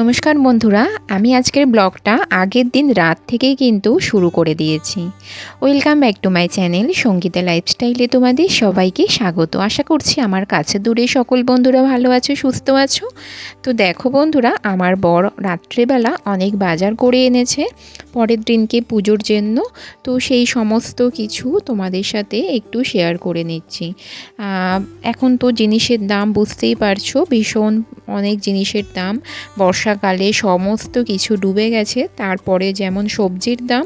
নমস্কার বন্ধুরা, আমি আজকের ব্লগটা আগের দিন রাত থেকেই কিন্তু শুরু করে দিয়েছি। Welcome back to my channel Sangeeta লাইফস্টাইলে তোমাদের সবাইকে স্বাগত। আশা করছি আমার কাছে দূরে সকল বন্ধুরা ভালো আছো, সুস্থ আছো। তো দেখো বন্ধুরা, আমার বড় রাত্রেবেলা অনেক বাজার করে এনেছে পরের দিনকে পুজোর জন্য। তো সেই সমস্ত কিছু তোমাদের সাথে একটু শেয়ার করে নিচ্ছি। এখন তো জিনিসের দাম বুঝতেই পারছ, ভীষণ অনেক জিনিসের দাম। বর্ষাকালে সমস্ত কিছু ডুবে গেছে। তারপরে যেমন সবজির দাম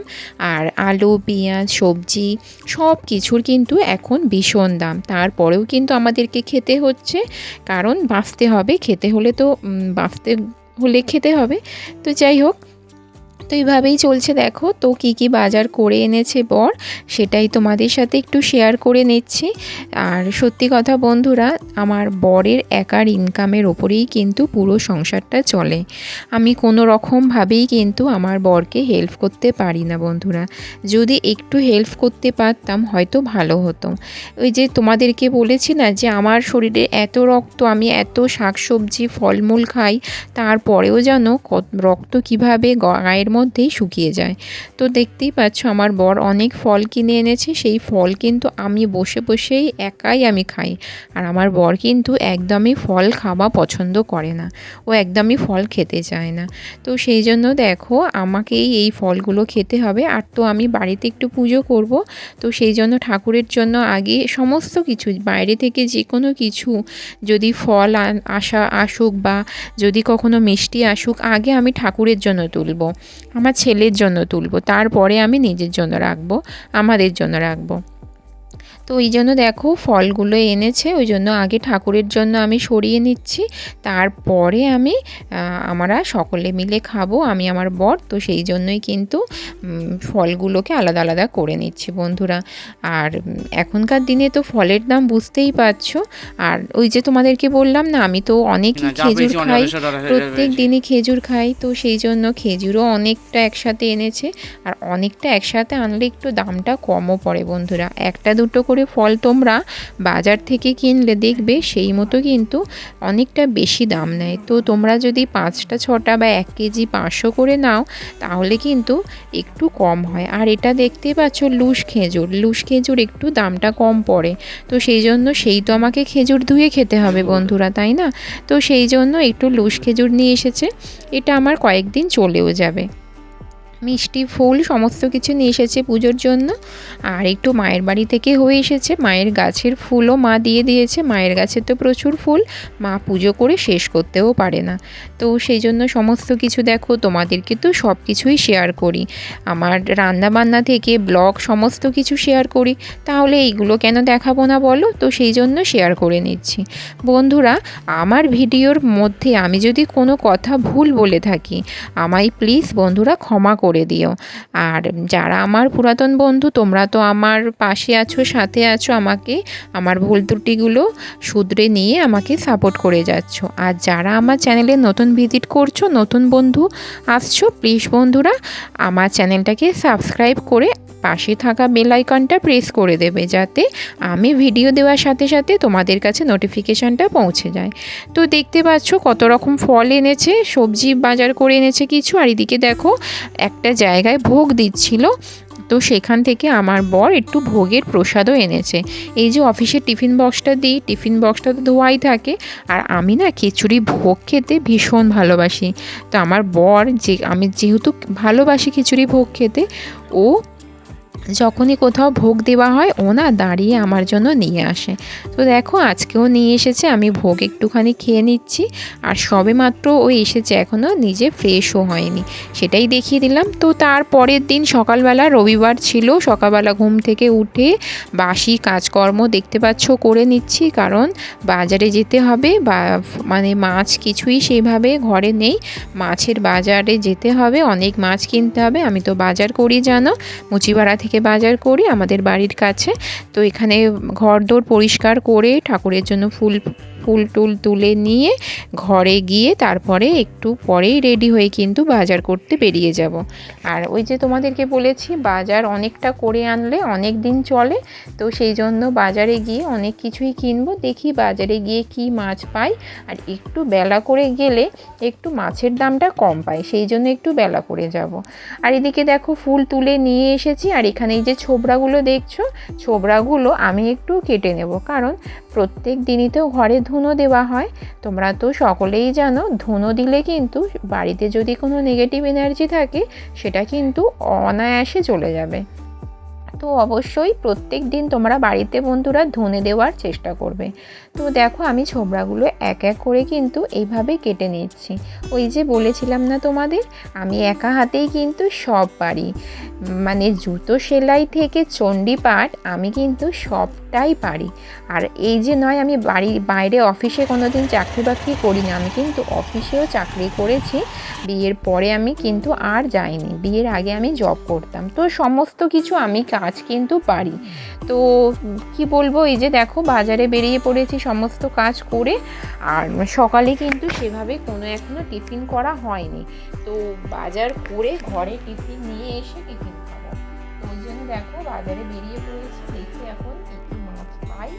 আর আলু, পেঁয়াজ, সবজি সব কিছুর কিন্তু এখন ভীষণ দাম। তারপরেও কিন্তু আমাদেরকে খেতে হচ্ছে। কারণ বাঁচতে হবে। খেতে হলে তো বাঁচতে হলে খেতে হবে। তো যাই হোক তো এইভাবেই চলছে দেখো। তো কি কি বাজার করে এনেছে বর, সেটাই তোমাদের সাথে একটু শেয়ার করে নিচ্ছি। আর সত্যি কথা বন্ধুরা, আমার বরের একার ইনকামের ওপরেই কিন্তু পুরো সংসারটা চলে। আমি কোনো রকমভাবেই কিন্তু আমার বরকে হেল্প করতে পারি না বন্ধুরা। যদি একটু হেল্প করতে পারতাম, হয়তো ভালো হতো। ওই যে তোমাদেরকে বলেছি না যে, আমার শরীরে এত রক্ত, আমি এত শাকসবজি, ফলমূল খাই, তারপরেও যেন কত- রক্ত কীভাবে গায়ের মধ্যেই শুকিয়ে যায়। তো দেখতেই পাচ্ছ, আমার বর অনেক ফল কিনে এনেছে, সেই ফল কিন্তু আমি বসে বসেই একাই আমি খাই। আর আমার বর কিন্তু একদমই ফল খাওয়া পছন্দ করে না। ও একদমই ফল খেতে চায় না। তো সেই জন্য দেখো, আমাকেই এই ফলগুলো খেতে হবে। আর তো আমি বাড়িতে একটু পুজো করব। তো সেই জন্য ঠাকুরের জন্য আগে সমস্ত কিছু, বাইরে থেকে যে কোনো কিছু, যদি ফল আসা আসুক বা যদি কখনো মিষ্টি আসুক, আগে আমি ঠাকুরের জন্য তুলব। আমার ছেলের জন্য তুলব তারপরে আমি নিজের জন্য রাখব আমাদের জন্য রাখব। তো ওই জন্য দেখো ফলগুলো এনেছে ওই জন্য আগে ঠাকুরের জন্য আমি সরিয়ে নিচ্ছি। তারপরে আমি আমরা সকলে মিলে খাব আমি আমার বর তো সেই জন্যই কিন্তু ফলগুলোকে আলাদা আলাদা করে নিচ্ছি বন্ধুরা। আর এখনকার দিনে তো ফলের দাম বুঝতেই পারছ। আর ওই যে তোমাদেরকে বললাম না আমি তো অনেকই খেজুর খাই প্রত্যেক দিনই খেজুর খাই তো সেই জন্য খেজুরও অনেকটা একসাথে এনেছে। আর অনেকটা একসাথে আনলে একটু দামটা কমও পড়ে বন্ধুরা। একটা দুটো করে ফল তোমরা বাজার থেকে কিনলে দেখবে সেই মতো কিন্তু অনেকটা বেশি দাম নেয়। তো তোমরা যদি পাঁচটা, ছটা বা এক কেজি পাঁচশো করে নাও, তাহলে কিন্তু একটু কম হয়। আর এটা দেখতেই পাচ্ছ লুস খেজুর। লুস খেজুর একটু দামটা কম পড়ে। তো সেই জন্য সেই তো আমাকে খেজুর ধুয়ে খেতে হবে বন্ধুরা, তাই না? তো সেই জন্য একটু লুস খেজুর নিয়ে এসেছে। এটা আমার কয়েকদিন চলেও যাবে। মিষ্টি ফুল সমস্ত কিছু নিয়ে এসেছে পুজোর জন্য। আর একটু মায়ের বাড়ি থেকে হয়ে এসেছে। মায়ের গাছের ফুলও মা দিয়ে দিয়েছে। মায়ের গাছে তো প্রচুর ফুল। মা পুজো করে শেষ করতেও পারে না। তো সেই জন্য সমস্ত কিছু দেখো, তোমাদেরকে তো সব কিছুই শেয়ার করি। আমার রান্না বান্না থেকে ব্লগ সমস্ত কিছু শেয়ার করি। তাহলে এইগুলো কেন দেখাবো না বলো? তো সেই জন্য শেয়ার করে নিচ্ছি। বন্ধুরা, আমার ভিডিওর মধ্যে আমি যদি কোনো কথা ভুল বলে থাকি, আমায় প্লিজ বন্ধুরা ক্ষমা করে দিও। আর যারা আমার পুরাতন বন্ধু, তোমরা তো আমার পাশে আছো, সাথে আছো, আমাকে, আমার ভুল ত্রুটিগুলো শুধরে নিয়ে আমাকে সাপোর্ট করে যাচ্ছ। আর যারা আমার চ্যানেলে নতুন ভিজিট করছ, নতুন বন্ধু আসছো প্লিজ বন্ধুরা, আমার চ্যানেলটাকে সাবস্ক্রাইব করে পাশে থাকা বেল আইকনটা প্রেস করে দেবে যাতে আমি ভিডিও দেওয়ার সাথে সাথে তোমাদের কাছে নোটিফিকেশানটা পৌঁছে যায়। তো দেখতে পাচ্ছ কত রকম ফল এনেছে, সবজি বাজার করে এনেছে কিছু। আর এদিকে দেখো, একটা জায়গায় ভোগ দিচ্ছিল। তো সেখান থেকে আমার বর একটু ভোগের প্রসাদও এনেছে। এই যে অফিসের টিফিন বক্সটা দিই টিফিন বক্সটা তো ধোয়াই থাকে। আর আমি না খিচুড়ি ভোগ খেতে ভীষণ ভালোবাসি। তো আমার বর যে, আমি যেহেতু ভালোবাসি খিচুড়ি ভোগ খেতে, ও যখনই কোথাও ভোগ দেওয়া হয়, ও না দাঁড়িয়ে আমার জন্য নিয়ে আসে। তো দেখো, আজকেও নিয়ে এসেছে, আমি ভোগ একটুখানি খেয়ে নিচ্ছি। আর সবে মাত্র ও এসেছে এখনও নিজে ফ্রেশও হয়নি। সেটাই দেখিয়ে দিলাম। তো তার পরের দিন সকালবেলা রবিবার ছিল, সকালবেলা ঘুম থেকে উঠে বাসি কাজকর্ম দেখতে পাচ্ছ, করে নিচ্ছি। কারণ বাজারে যেতে হবে বা মানে মাছ কিছুই সেইভাবে ঘরে নেই। মাছের বাজারে যেতে হবে, অনেক মাছ কিনতে হবে। আমি তো বাজার করি, জানো? মুচিপাড়া থেকে বাজার করি আমাদের বাড়ির কাছে। তো এখানে ঘর দোর পরিষ্কার করে ঠাকুরের জন্য ফুল ফুল টুল তুলে নিয়ে ঘরে গিয়ে তারপরে একটু পরেই রেডি হয়ে কিন্তু বাজার করতে বেরিয়ে যাব। আর ওই যে তোমাদেরকে বলেছি, বাজার অনেকটা করে আনলে অনেক দিন চলে, তো সেই জন্য বাজারে গিয়ে অনেক কিছুই কিনবো, দেখি বাজারে গিয়ে কি মাছ পাই। আর একটু বেলা করে গেলে একটু মাছের দামটা কম পাই, সেই জন্য একটু বেলা করে যাব। আর এদিকে দেখো ফুল তুলে নিয়ে এসেছি, আর এখানে এই যে ছোবড়াগুলো দেখছ, ছোবড়াগুলো আমি একটু কেটে নেব, কারণ প্রত্যেক দিনই তো ঘরে ধুনো দেওয়া হয়। তোমরা তো সকলেই জানো, ধুনো দিলে কিন্তু বাড়িতে যদি কোনো নেগেটিভ এনার্জি থাকে, সেটা কিন্তু অনায়াসে চলে যাবে। তো অবশ্যই প্রত্যেক দিন তোমরা বাড়িতে বন্ধুরা ধুনে দেওয়ার চেষ্টা করবে। তো দেখো আমি ছোবড়াগুলো এক এক করে কিন্তু এইভাবে কেটে নিচ্ছি। ওই যে বলেছিলাম না তোমাদের, আমি একা হাতেই কিন্তু সব পারি। মানে জুতো সেলাই থেকে চণ্ডীপাঠ আমি কিন্তু সবটাই পারি। আর এই যে নয়, আমি বাড়ি, বাইরে অফিসে কোনো দিন চাকরি বাকরি করি না। আমি কিন্তু অফিসেও চাকরি করেছি। বিয়ের পরে আমি কিন্তু আর যাইনি। বিয়ের আগে আমি জব করতাম। তো সমস্ত কিছু আমি কাজ কিন্তু পারি। তো কি বলব, এই যে দেখো বাজারে বেরিয়ে পড়েছি সমস্ত কাজ করে আর সকালে কিন্তু সেভাবে কোনো এখনও টিফিন করা হয়নি। তো বাজার করে ঘরে টিফিন নিয়ে এসে টিফিন খাব। ওই জন্য দেখো বাজারে বেরিয়ে পড়েছি, দেখি এখন কী মাছ পাই।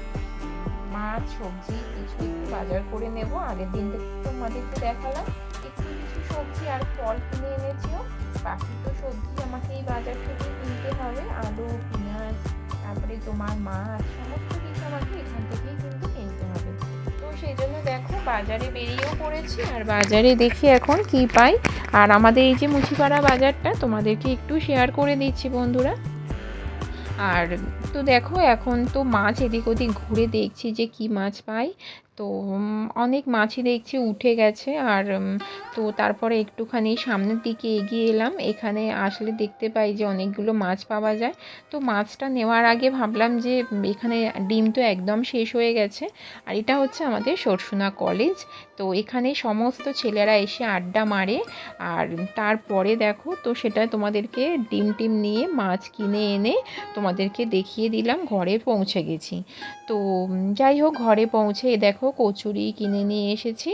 মাছ, সবজি কিছু একটু বাজার করে নেব। আগের দিন তোমাদেরকে দেখালাম। একটু কিছু সবজি আর ফল কিনে এনেছিও। বাকি তো সবজি আমাকে এই বাজার থেকে কিনতে হবে। আলু, পেঁয়াজ, তারপরে তোমার মাছ, সমস্ত কিছু আমাকে এখান থেকেই কিনতে সেই জন্য দেখো বাজারে বেরিয়েও পড়েছি আর বাজারে দেখি এখন কি পাই। আর আমাদের এই যে মুচিপাড়া বাজারটা তোমাদেরকে একটু শেয়ার করে দিচ্ছি বন্ধুরা। আর তো দেখো এখন তো মাছ এদিক ওদিক ঘুরে দেখছি যে কি মাছ পাই। তো অনেক মাছই দেখছি উঠে গেছে আর তো তারপরে একটুখানি সামনের দিকে এগিয়ে এলাম। এখানে আসলে দেখতে পাই যে অনেকগুলো মাছ পাওয়া যায়। তো মাছটা নেওয়ার আগে ভাবলাম যে এখানে ডিম তো একদম শেষ হয়ে গেছে আর এটা হচ্ছে আমাদের সরসুনা কলেজ। তো এখানে সমস্ত ছেলেরা এসে আড্ডা মারে আর তারপরে দেখো, তো সেটা তোমাদেরকে ডিম টিম নিয়ে মাছ কিনে এনে তোমাদেরকে দেখিয়ে দিলাম, ঘরে পৌঁছে গেছি। তো যাই হোক, ঘরে পৌঁছে দেখো কচুরি কিনে নিয়ে এসেছি।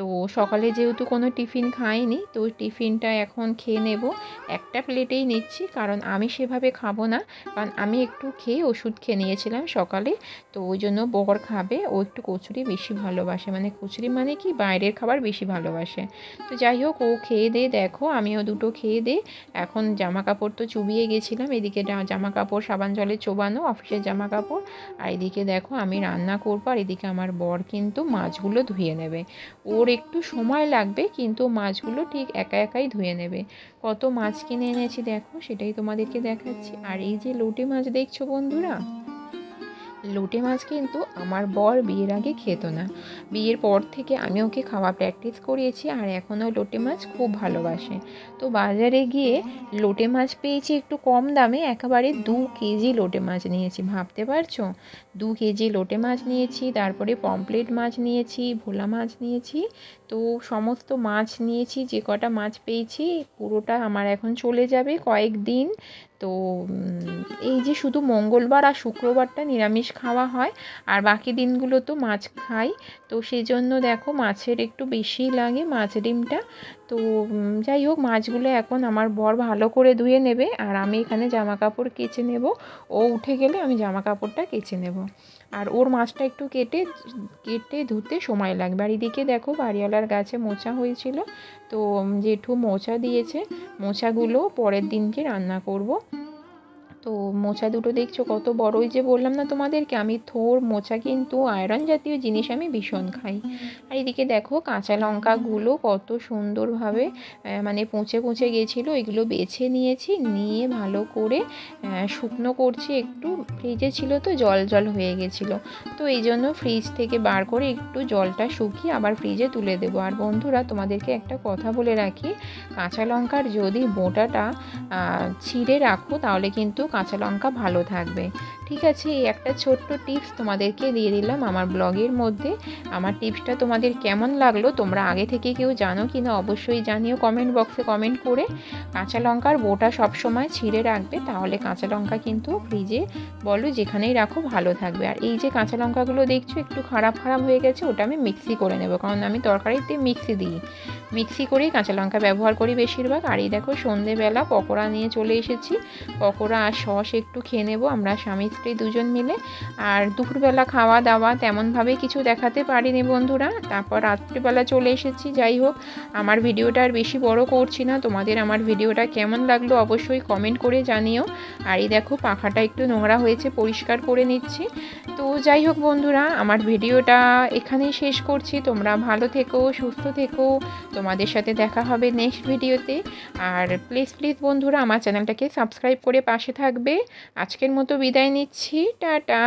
তো সকালে যেহেতু কোনো টিফিন খাইনি, তো টিফিনটা এখন খেয়ে নেব। একটা প্লেটেই নিচ্ছি, কারণ আমি সেভাবে খাব না। কারণ আমি একটু খেয়ে ওষুধ খেয়ে নিয়েছিলাম সকালে, তো ওই জন্য বর খাবে। ও একটু কচুরি বেশি ভালোবাসে। মানে কচুরি মানে কি? বাইরের খাবার বেশি ভালোবাসে। তো যাই হোক, ও খেয়ে দে, দেখো। আমিও দুটো খেয়ে দে। এখন জামা কাপড় তো চুবিয়ে গেছিলাম। এদিকে জামা কাপড় সাবান জলে চোবানো, অফিসের জামা কাপড় আর এদিকে দেখো, আমি রান্না করব। আর এদিকে আমার বর কিন্তু মাছগুলো ধুয়ে নেবে। ওর একটু সময় লাগবে, কিন্তু মাছগুলো ঠিক একা একাই ধুয়ে নেবে। কত মাছ কিনে এনেছি দেখো, সেটাই তোমাদেরকে দেখাচ্ছি। আর এই যে লোটে মাছ দেখছ বন্ধুরা? লোটে মাছ কিন্তু আমার বর বিয়ের আগে খেত না। বিয়ের পর থেকে আমি ওকে খাওয়া প্র্যাকটিস করিয়েছি আর এখনও লোটে মাছ খুব ভালোবাসে। তো বাজারে গিয়ে লোটে মাছ পেয়েছি একটু কম দামে, একেবারে দু কেজি লোটে মাছ নিয়েছি। ভাবতে পারছ? দু কেজি লোটে মাছ নিয়েছি, তারপরে পমপ্লেট মাছ নিয়েছি, ভোলা মাছ নিয়েছি, তো সমস্ত মাছ নিয়েছি, যে কটা মাছ পেয়েছি, পুরোটা আমার এখন চলে যাবে কয়েক দিন তো এই যে শুধু মঙ্গলবার আর শুক্রবারটা নিরামিষ খাওয়া হয়, আর বাকি দিনগুলো তো মাছ খাই। তো সেই জন্য দেখো মাছের একটু বেশি লাগে, মাছ ডিমটা। তো যাই হোক, মাছগুলো এখন আমার বর ভালো করে ধুয়ে নেবে আর আমি এখানে জামা কাপড় কেচে নেব। ও উঠে গেলে আমি জামা কাপড়টা কেচে নেব। আর ওর মাছটা একটু কেটে কেটে ধুতে সময় লাগবে। আর এদিকে দেখো, বাড়িওয়ালার গাছে মোচা হয়েছিল। তো জেঠু মোচা দিয়েছে। মোচাগুলো পরের দিনকে রান্না করব। তো মোচা দুটো দেখছ? কত বড়ই যে বললাম না তোমাদেরকে, আমি থোর মোচা কিন্তু আয়রন জাতীয় জিনিস আমি ভীষণ খাই। আর এদিকে দেখো কাঁচা লঙ্কাগুলো কত সুন্দরভাবে মানে পচে পচে গেছিল, এগুলো বেছে নিয়েছি, নিয়ে ভালো করে শুকনো করছি, একটু ফ্রিজে ছিল তো, জল জল হয়ে গেছিল। তো এই জন্য ফ্রিজ থেকে বার করে একটু জলটা শুকিয়ে আবার ফ্রিজে তুলে দেবো। আর বন্ধুরা, তোমাদেরকে একটা কথা বলে রাখি, কাঁচা লঙ্কার যদি বোঁটাটা ছিঁড়ে রাখো, তাহলে কিন্তু কাঁচা লঙ্কা ভালো থাকবে। ঠিক আছে, এই একটা ছোট্ট টিপস তোমাদেরকে দিয়ে দিলাম আমার ব্লগের মধ্যে। আমার টিপসটা তোমাদের কেমন লাগল তোমরা আগে থেকে কেউ জানো কি না অবশ্যই জানিও কমেন্ট বক্সে কমেন্ট করে। কাঁচা লঙ্কার বোটা সবসময় ছিঁড়ে রাখবে, তাহলে কাঁচা লঙ্কা কিন্তু ফ্রিজে বলো যেখানেই রাখো ভালো থাকবে। আর এই যে কাঁচা লঙ্কাগুলো দেখছ একটু খারাপ খারাপ হয়ে গেছে, ওটা আমি মিক্সি করে নেব, কারণ আমি তরকারিতে মিক্সি দিই। মিক্সি করেই কাঁচা লঙ্কা ব্যবহার করি বেশিরভাগ। আর এই দেখো সন্ধেবেলা পকোড়া নিয়ে চলে এসেছি। পকোড়া আর সস একটু খেয়ে নেব, আমরা স্বামী স্ত্রী দুজন মিলে। আর দুপুরবেলা খাওয়া দাওয়া তেমনভাবে কিছু দেখাতে পারিনি বন্ধুরা। তারপর রাত্রিবেলা চলে এসেছি, যাই হোক। আমার ভিডিওটা আর বেশি বড় করছি না, তোমাদের আমার ভিডিওটা কেমন লাগল অবশ্যই কমেন্ট করে জানিও। আর এই দেখো, পাখাটা একটু নোংরা হয়েছে, পরিষ্কার করে নিচ্ছি। তো যাই হোক বন্ধুরা, আমার ভিডিওটা এখানেই শেষ করছি। তোমরা ভালো থেকো, সুস্থ থেকো। তোমাদের সাথে দেখা হবে নেক্সট ভিডিওতে আর প্লিজ প্লিজ বন্ধুরা, আমার চ্যানেলটাকে সাবস্ক্রাইব করে পাশে থাকবে। আজকের মতো বিদায় নিচ্ছি। টাটা।